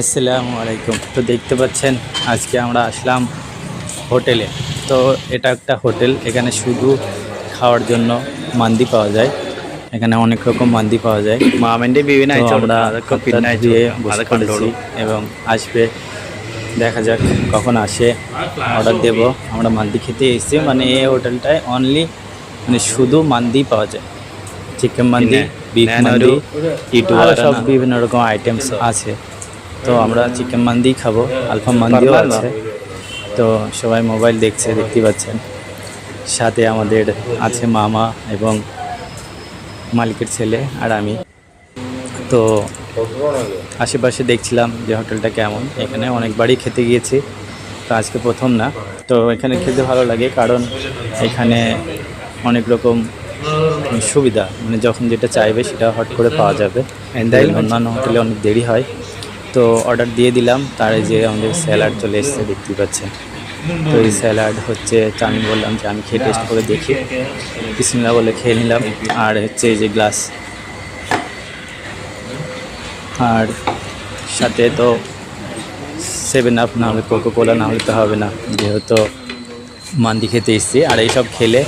আসসালামু আলাইকুম। তো দেখতে পাচ্ছেন আজকে আমরা আসলাম হোটেলে। তো এটা একটা হোটেল এখানে শুধু খাওয়ার জন্য মান্দি পাওয়া যায়। এখানে অনেক রকম মান্দি পাওয়া যায়। আমরা দিয়ে এবং আসবে। দেখা যাক কখন আসে। অর্ডার দেব। আমরা মান্দি খেতে এসেছি। মানে এই হোটেলটায় অনলি মানে শুধু মান্দি পাওয়া যায়। চিকেন মান্দি বিফ মান্দি বিভিন্ন রকম আইটেমস আছে। তো আমরা চিকেন মান্দি খাব আলফাম মান্দিও আছে। তো সবাই মোবাইল দেখছে দেখতে পাচ্ছেন। সাথে আমাদের আছে মামা এবং মালিকের ছেলে আর আমি। তো আশেপাশে দেখছিলাম যে হোটেলটা কেমন। এখানে অনেকবারই খেতে গিয়েছি তো আজকে প্রথম না। তো এখানে খেতে ভালো লাগে কারণ এখানে অনেক রকম সুবিধা। মানে যখন যেটা চাইবে সেটা হট করে পাওয়া যাবে। অন্যান্য হোটেলে অনেক দেরি হয়। তো অর্ডার দিয়ে দিলাম। তারে যে আমাদের স্যালাড চলে এসছে দেখতে পাচ্ছেন। তো এই স্যালাড হচ্ছে আমি বললাম যে আমি খেয়ে টেস্ট করে দেখি। বিসমিল্লা বলে খেয়ে নিলাম। আর হচ্ছে এই যে গ্লাস আর সাথে তো সেভেন আপ না হলে কোকো কোলা না হলে তো হবে না। যেহেতু মান্দি খেতে এসেছি। আর এইসব খেলে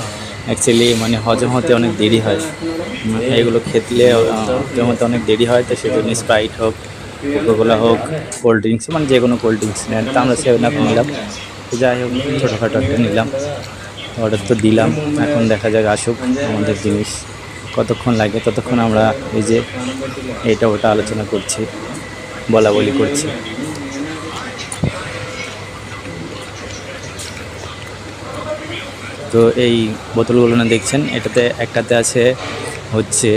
অ্যাকচুয়ালি মানে হজম হতে অনেক দেরি হয়। এগুলো খেতলে হজম হতে অনেক দেরি হয়। তো সেজন্য স্প্রাইট হোক কোকোকোলা হোক কোল্ড ড্রিঙ্কস মানে যে কোনো কোল্ড ড্রিঙ্কস নেন। তো আমরা সেভেন আপ নিলাম। যাই হোক, ছোটোখাটো একটা নিলাম। অর্ডার তো দিলাম। এখন দেখা যাক, আসুক আমাদের জিনিস। কতক্ষণ লাগে, ততক্ষণ আমরা এই যে এটা ওটা আলোচনা করছি, বলা বলি করছি। তো এই বোতলগুলো না দেখছেন? এটাতে একটাতে আছে হচ্ছে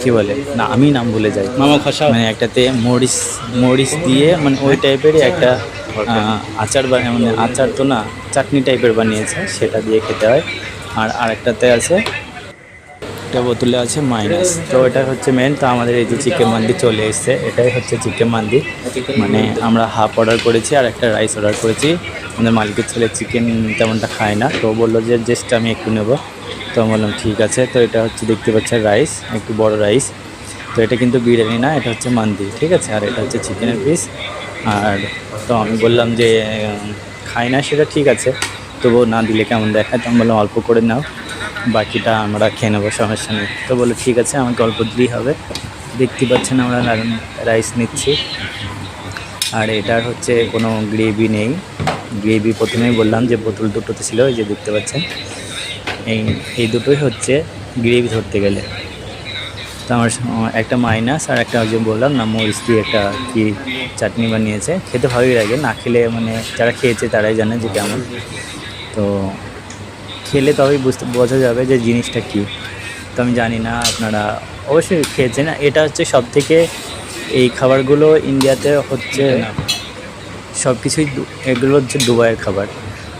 কি বলে? না আমি নাম ভুলে যাই। মামা খসা মানে একটাতে মরিচ মরিচ দিয়ে মানে ওই টাইপেরই একটা আচার বানিয়ে মানে আচার তো না চাটনি টাইপের বানিয়েছে সেটা দিয়ে খেতে হয়। আর আরেকটাতে আছে একটা বোতলে আছে মাইনাস। তো এটা হচ্ছে মেন তো আমাদের এই যে চিকেন মান্দি চলে এসছে এটাই হচ্ছে চিকেন মান্দি মানে আমরা হাফ অর্ডার করেছি আর একটা রাইস অর্ডার করেছি। আমাদের মালিকের ছেলে চিকেন তেমনটা খায় না তো বলল যে জাস্ট আমি একটু নেব। তো আমি বললাম, ঠিক আছে। তো এটা হচ্ছে দেখতে পাচ্ছেন রাইস, একটু বড় রাইস। তো এটা কিন্তু বিরিয়ানি না, এটা হচ্ছে মান্দি, ঠিক আছে? আর এটা হচ্ছে চিকেনের পিস। আর তো আমি বললাম যে খাই না, সেটা ঠিক আছে। তবুও না দিলে কেমন দেখায়? তো আমি বললাম, অল্প করে নাও, বাকিটা আমরা খেয়ে নেব, সমস্যা নেই। তো বলল, ঠিক আছে, আমাকে অল্প দিলেই হবে। দেখতে পাচ্ছেন আমরা রাইস নিচ্ছি। আর এটার হচ্ছে কোনো গ্রেভি নেই। গ্রেভি প্রথমেই বললাম যে, বোতল দুটোতে ছিল ওই যে দেখতে পাচ্ছেন। এই এই দুটোই হচ্ছে গ্রেভি ধরতে গেলে। তো আমার একটা মাইনাস আর একটা যে বললাম না, মরিচ দিয়ে একটা কি চাটনি বানিয়েছে। খেতে ভালোই লাগে, না খেলে মানে যারা খেয়েছে তারাই জানে যে কেমন। তো খেলে তবেই বুঝতে, বোঝা যাবে যে জিনিসটা কী। তো আমি জানি না আপনারা অবশ্যই খেয়েছেন। এটা হচ্ছে সব থেকে এই খাবারগুলো ইন্ডিয়াতে হচ্ছে সব কিছুই এগুলো হচ্ছে দুবাইয়ের খাবার।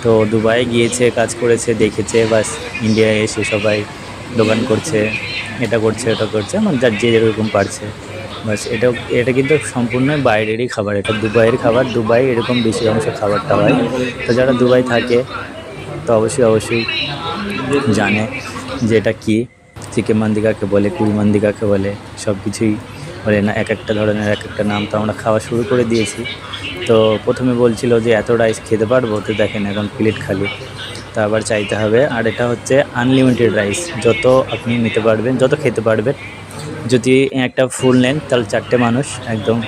তো দুবাই গিয়েছে, কাজ করেছে, দেখেছে, বাস ইন্ডিয়ায় এসে সবাই দোকান করছে, এটা করছে, ওটা করছে মানে যার যে যেরকম পারছে। বাস এটা এটা কিন্তু সম্পূর্ণ বাইরেরই খাবার, এটা দুবাইয়ের খাবার, দুবাই এরকম বেশি অংশ খাবারটা হয়। তো যারা দুবাই থাকে, তো অবশ্যই অবশ্যই জানে যে এটা কী। চিকেন মান্দি কাকে বলে, কুল মান্দিকাকে বলে সব কিছুই বলে না এক একটা ধরনের এক একটা নাম তো আমরা খাওয়া শুরু করে দিয়েছি। তো প্রথমে বলছিল যে এত রাইস খেতে পারব? তো দেখেন এখন প্লেট খালি। তা আবার চাইতে হবে আর এটা হচ্ছে আনলিমিটেড রাইস যত আপনি নিতে পারবেন যত খেতে পারবেন। যদি একটা ফুল নেন তাহলে চারটে মানুষ একদম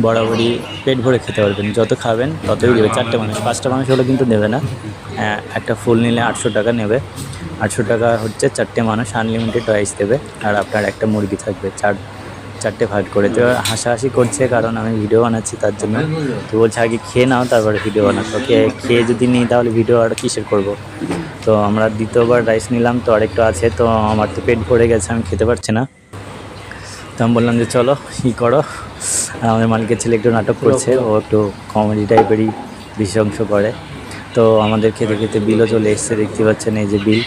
বরাবরই পেট ভরে খেতে পারবেন। যত খাবেন ততই দেবে। চারটে মানুষ পাঁচটা মানুষ হলে কিন্তু দেবে না। আহ, একটা ফুল নিলে আটশো টাকা নেবে। আটশো টাকা হচ্ছে চারটে মানুষ আনলিমিটেড রাইস দেবে। আর আপনার একটা মুরগি থাকবে চার চারটে ভাগ করে তো হাসাহাসি করছে কারণ আমি ভিডিও বানাচ্ছি তার জন্য। তো বলছে আগে খেয়ে নাও তারপরে ভিডিও বানাতো ওকে খেয়ে যদি নিই তাহলে ভিডিও আর কিসের করব? তো আমরা দ্বিতীয়বার রাইস নিলাম তো আরেকটু আছে তো আমার তো পেট ভরে গেছে আমি খেতে পারছি না। তো আমি বললাম যে চলো ই করো? আমাদের মালিকের ছেলে একটু নাটক করছে ও একটু কমেডি টাইপেরই বেশি অংশ করে। তো আমাদের খেতে খেতে বিলও চলে এসছে দেখতে পাচ্ছেন এই যে বিল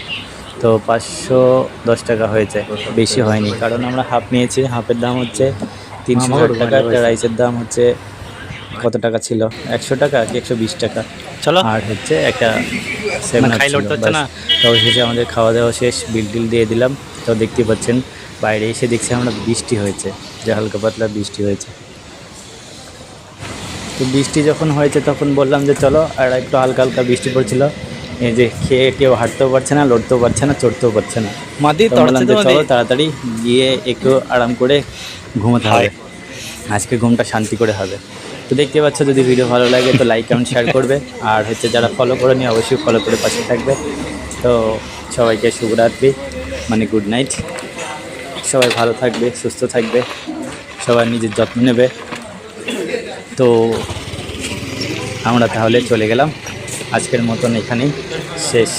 তো পাঁচশো দশ টাকা হয়েছে। বেশি হয়নি। কারণ আমরা হাফ নিয়েছি। হাফের দাম হচ্ছে তিনশো টাকা। একটা রাইসের দাম হচ্ছে কত টাকা ছিল? একশো টাকা কি একশো বিশ টাকা? চলো। আর হচ্ছে একটা অবশেষে আমাদের খাওয়া দাওয়া শেষ বিল টিল দিয়ে দিলাম। তো দেখতে পাচ্ছেন বাইরে এসে দেখছি আমরা বৃষ্টি হয়েছে। যে হালকা পাতলা বৃষ্টি হয়েছে। তো বৃষ্টি যখন হয়েছে তখন বললাম যে চলো আর একটু হালকা হালকা বৃষ্টি পড়ছিল। এই যে খেয়ে কেউ হাঁটতেও পারছে না লড়তেও পারছে না চড়তেও পারছে না। চলো তাড়াতাড়ি গিয়ে একটু আরাম করে ঘুমোতে হবে। আজকে ঘুমটা শান্তি করে হবে। তো দেখতে পাচ্ছ যদি ভিডিও ভালো লাগে তো লাইক কমেন্ট শেয়ার করবে। আর হচ্ছে যারা ফলো করে নি অবশ্যই ফলো করে পাশে থাকবে। তো সবাইকে শুভরাত্রি মানে গুড নাইট সবাই ভালো থাকবে সুস্থ থাকবে। সবাই নিজের যত্ন নেবে। তো আমরা তাহলে চলে গেলাম। আজকের মতন এখানেই শেষ।